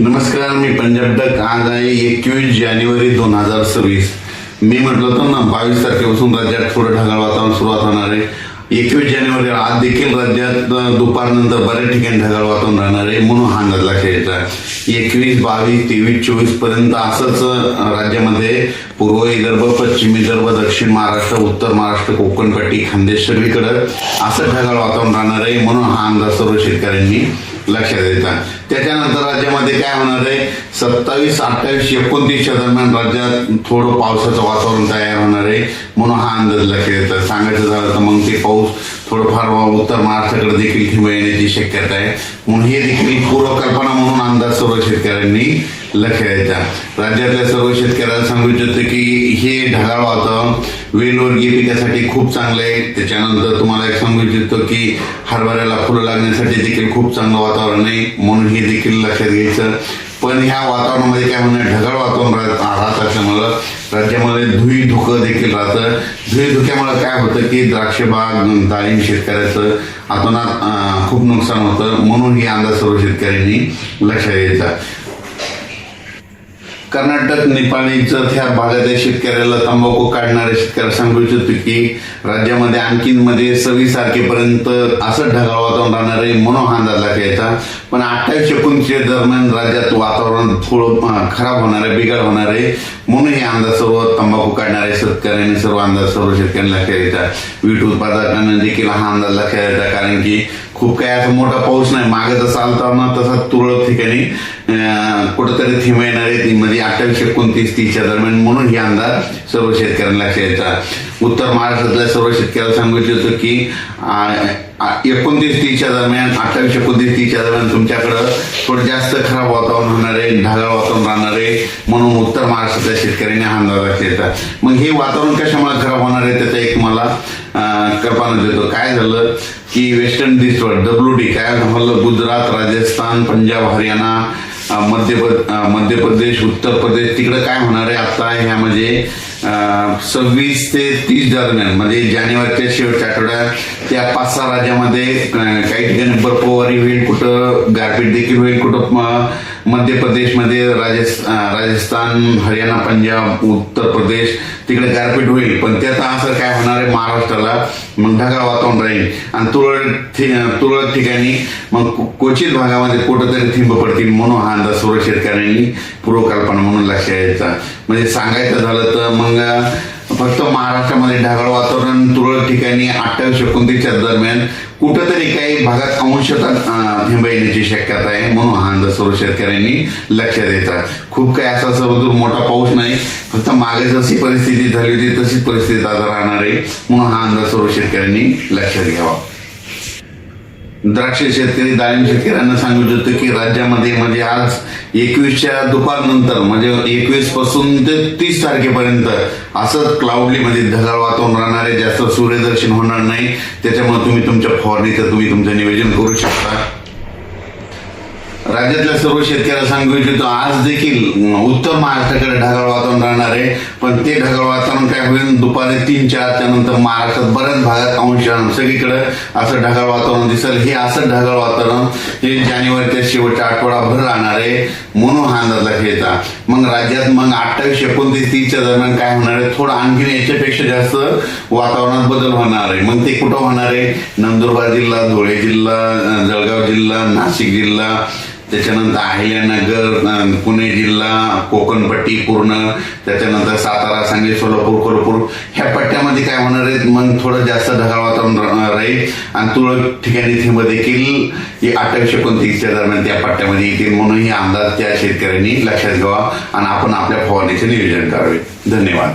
नमस्कार मी पंजाब डक. आज आहे एकवीस जानेवारी दोन हजार सव्वीस. मी म्हटलं होतं ना बावीस तारखेपासून राज्यात थोडं ढगाळ वातावरण सुरुवात होणार आहे. एकवीस जानेवारी आज देखील राज्यात दुपारनंतर बऱ्याच ठिकाणी ढगाळ वातावरण राहणार आहे म्हणून हा अंदाज लक्षात आहे एकवीस बावीस तेवीस चोवीसपर्यंत असंच राज्यामध्ये पूर्व विदर्भ पश्चिम विदर्भ दक्षिण महाराष्ट्र उत्तर महाराष्ट्र कोकणपट्टी खानदेश सगळीकडं असं ढगाळ वातावरण राहणार आहे म्हणून हा अंदाज सर्व शेतकऱ्यांनी लक्षात येतात त्याच्यानंतर राज्यामध्ये काय होणार आहे? सत्तावीस अठ्ठावीस एकोणतीसच्या दरम्यान राज्यात थोडं पावसाचं वातावरण तयार होणार आहे म्हणून हा अंदाज लक्षात येतात सांगायचं झालं तर मग ते पाऊस थोडंफार उत्तर महाराष्ट्राकडे देखील हिम येण्याची शक्यता आहे. म्हणून हे देखील पूर्वकल्पना म्हणून अंदाज सर्व शेतकऱ्यांनी लक्ष राज्यातल्या सर्व शेतकऱ्यांना सांगू इच्छितो की हे ढगाळ वातावरण वेलवर्गीय पिकासाठी खूप चांगलं आहे. त्याच्यानंतर तुम्हाला एक सांगू इच्छितो की हरभऱ्याला फुलं लागण्यासाठी देखील खूप चांगलं वातावरण आहे. म्हणून हे देखील लक्षात घ्यायचं. पण ह्या वातावरणामध्ये काय होणार? ढगाळ वातावरण राहत असल्यामुळं राज्यामध्ये धुई धुकं देखील राहतं. धुई धुक्यामुळे काय होतं की द्राक्ष बाग डाळिंब शेतकऱ्याचं आतोनात खूप नुकसान होतं. म्हणून ही अंदाज सर्व शेतकऱ्यांनी लक्षात घ्यायचा कर्नाटक नेपाळीचं त्या भागातल्या शेतकऱ्याला तंबाखू काढणाऱ्या शेतकऱ्याला सांगू इच्छितो की राज्यामध्ये आणखीन मध्ये सव्वीस तारखेपर्यंत असं ढगाळ वातावरण राहणार आहे म्हणून हा अंदाज लागायचा पण अठ्ठावीस एकोणतीसच्या दरम्यान राज्यात वातावरण थोडं खराब होणार आहे बिघाड होणार आहे. म्हणून हे अंदाज सर्व तंबाखू काढणाऱ्या शेतकऱ्यांनी सर्व अंदाज सर्व शेतकऱ्यांना लक्षात घ्यायचा वीट उत्पादकांना देखील हा अंदाज लक्षात घ्यायचा कारण की खूप काही असा मोठा पाऊस नाही. मागे जसा आलता ना तसा तुरळक ठिकाणी कुठंतरी थिम येणार आहे ती म्हणजे अठ्ठावीस एकोणतीस तीसच्या दरम्यान म्हणून ही अंदाज सर्व शेतकऱ्यांना लक्षात यायचा उत्तर महाराष्ट्रातल्या सर्व शेतकऱ्याला सांगू इच्छितो की एकोणतीस तीसच्या दरम्यान अठ्ठावीस एकोणतीस तीसच्या दरम्यान तुमच्याकडं थोडं जास्त खराब वातावरण होणार आहे ढगाळ वातावरण राहणार आहे म्हणून उत्तर महाराष्ट्रातल्या शेतकऱ्यांनी हा अंदाज लक्षात येतात मग हे वातावरण कशामुळे खराब होणार आहे त्याचा एक मला कल्पना देतो. काय झालं? की वेस्टर्न इंडिजवर डब्ल्यू डी काय झालं गुजरात राजस्थान पंजाब हरियाणा मध्य मध्य प्रदेश उत्तर प्रदेश तिकडे काय होणार आहे आता ह्या म्हणजे सव्वीस ते तीस दरम्यान म्हणजे जानेवारीच्या शेवटच्या आठवड्यात त्या पाच सहा राज्यामध्ये काही ठिकाणी बर्फवारी होईल कुठं गारपीट देखील होईल कुठं मध्य प्रदेशमध्ये राजस्थ राजस्थान हरियाणा पंजाब उत्तर प्रदेश तिकडे गारपीट होईल. पण त्याचा असर काय होणार आहे महाराष्ट्राला? मग ढगाळ वातावरण राहील. आणि तुरळक तुरळक ठिकाणी मग क्वचित भागामध्ये कुठंतरी थिंब पडतील म्हणून हा अंदाज सर्व शेतकऱ्यांनी पूर्वकल्पना म्हणून लक्षात यायचा म्हणजे सांगायचं झालं तर मग फक्त महाराष्ट्रामध्ये ढगाळ वातावरण तुरळक ठिकाणी अठ्ठावीस एकोणतीसच्या दरम्यान. कुठंतरी काही भागात अंशतः अं, येण्याची शक्यता आहे म्हणून हा अंदाज सर्व शेतकऱ्यांनी लक्षात येतात खूप काही असा सर्वदूर मोठा पाऊस नाही फक्त मागे जशी परिस्थिती झाली होती तशीच परिस्थिती आता राहणार आहे म्हणून हा अंदाज सर्व शेतकऱ्यांनी लक्षात घ्यावा. द्राक्ष शेतकरी डाळिंब शेतकऱ्यांना सांगू इच्छितो की राज्यामध्ये म्हणजे आज एकवीसच्या दुपारनंतर म्हणजे एकवीसपासून ते तीस तारखेपर्यंत असंच क्लाउडली म्हणजे ढगाळ वातावरण राहणार आहे जास्त सूर्यदर्शन होणार नाही. त्याच्यामुळे तुम्ही तुमच्या फवारणीचं तुम्ही तुमचं नियोजन करू शकता. राज्यातल्या सर्व शेतकऱ्याला सांगू इच्छितो आज देखील उत्तर महाराष्ट्राकडे ढगाळ वातावरण राहणार आहे पण ते ढगाळ वातावरण काय होईल? दुपारी तीन चार नंतर महाराष्ट्रात बऱ्याच भागात अंश सगळीकडे असं ढगाळ वातावरण दिसेल. हे असं ढगाळ वातावरण हे जानेवारीच्या शेवटच्या आठवडाभर राहणार आहे. म्हणून हा अंदाज लक्षात मग राज्यात मग अठ्ठावीस एकोणतीस तीसच्या दरम्यान काय होणार आहे? थोडं आणखीन याच्यापेक्षा जास्त वातावरणात बदल होणार आहे. मग ते कुठं होणार आहे? नंदुरबार जिल्हा धुळे जिल्हा जळगाव जिल्हा नाशिक जिल्हा त्याच्यानंतर अहिल्यानगर पुणे जिल्हा कोकणपट्टी पूर्ण त्याच्यानंतर सात सातारा सांगली सोलापूर कोल्हापूर. ह्या पट्ट्यामध्ये काय होणार आहे मग थोडं जास्त ढगाळ वातावरण राहील. आणि तुरळक ठिकाणी थेंब देखील हे पंचवीसच्या दरम्यान त्या पट्ट्यामध्ये येतील. म्हणून हे अंदाज त्या शेतकऱ्यांनी लक्षात घ्यावा आणि आपण आपल्या फवारणीचे नियोजन करावे. धन्यवाद.